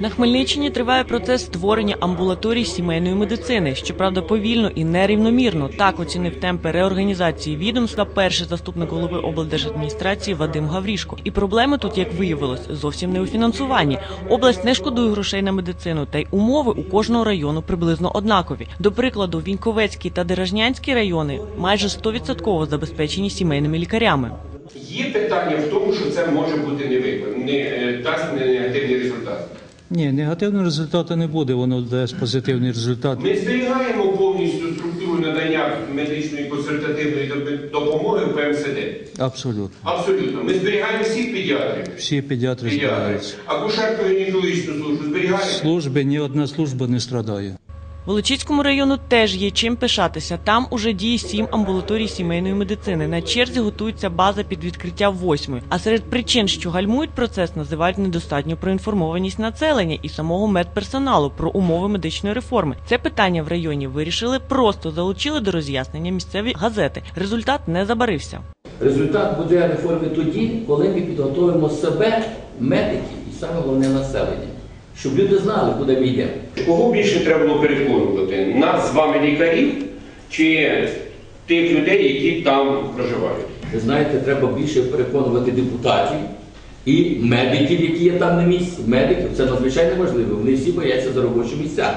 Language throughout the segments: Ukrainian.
На Хмельниччині триває процес створення амбулаторій сімейної медицини. Щоправда, повільно і нерівномірно. Так оцінив темпи реорганізації відомства перший заступник голови облдержадміністрації Вадим Гаврішко. І проблеми тут, як виявилось, зовсім не у фінансуванні. Область не шкодує грошей на медицину, та й умови у кожного району приблизно однакові. До прикладу, Віньковецький та Деражнянський райони майже 100% забезпечені сімейними лікарями. Є питання в тому, що це може бути не не е, дасть негативний результат. Ні, негативного результату не буде, воно дасть позитивний результат. Ми зберігаємо повністю структуру надання медичної консультативної допомоги в ПМСД. Абсолютно. Абсолютно. Ми зберігаємо всіх педіатрів. Всі педіатри Педіатрів. збираються. Акушерко-гінекологічну службу зберігаємо. Служби ні одна служба не страдає. Волочиському району теж є чим пишатися. Там уже діє сім амбулаторій сімейної медицини. На черзі готується база під відкриття восьмої. А серед причин, що гальмують процес, називають недостатню проінформованість населення і самого медперсоналу про умови медичної реформи. Це питання в районі вирішили просто залучили до роз'яснення місцеві газети. Результат не забарився. Результат буде реформи тоді, коли ми підготовимо себе, медиків і саме головне населення, щоб люди знали, куди ми йдемо. Кого більше треба було переконувати? Нас з вами лікарів чи тих людей, які там проживають? Ви знаєте, треба більше переконувати депутатів і медиків, які є там на місці. Медиків це надзвичайно важливо. Вони всі бояться за робочі місця.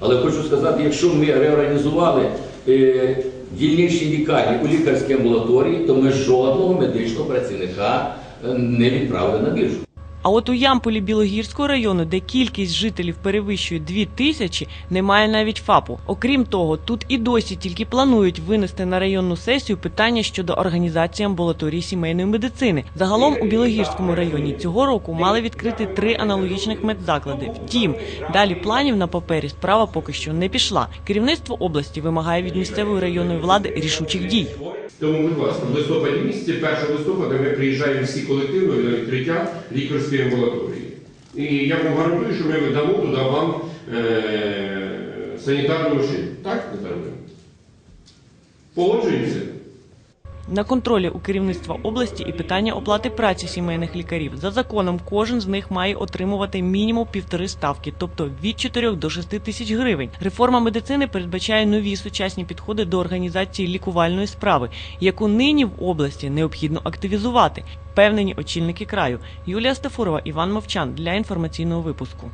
Але хочу сказати, якщо ми реорганізували е, дільничні лікарні у лікарській амбулаторії, то ми жодного медичного працівника е, не відправили на біржу. А от у Ямполі Білогірського району, де кількість жителів перевищує дві тисячі, немає навіть ФАПу. Окрім того, тут і досі тільки планують винести на районну сесію питання щодо організації амбулаторії сімейної медицини. Загалом у Білогірському районі цього року мали відкрити три аналогічних медзаклади. Втім, далі планів на папері справа поки що не пішла. Керівництво області вимагає від місцевої районної влади рішучих дій. Тому, будь ласка, в листопаді місяці, 1 листопада, ми приїжджаємо всі колективно на відкриття лікарської амбулаторії. І я вам гарантую, що ми видамо туди вам е- санітарну машину. Так, Наталя? Погоджуємося? На контролі у керівництва області і питання оплати праці сімейних лікарів. За законом кожен з них має отримувати мінімум півтори ставки, тобто від 4 до 6 тисяч гривень. Реформа медицини передбачає нові сучасні підходи до організації лікувальної справи, яку нині в області необхідно активізувати. Певнені очільники краю. Юлія Стефурова, Іван Мовчан для інформаційного випуску.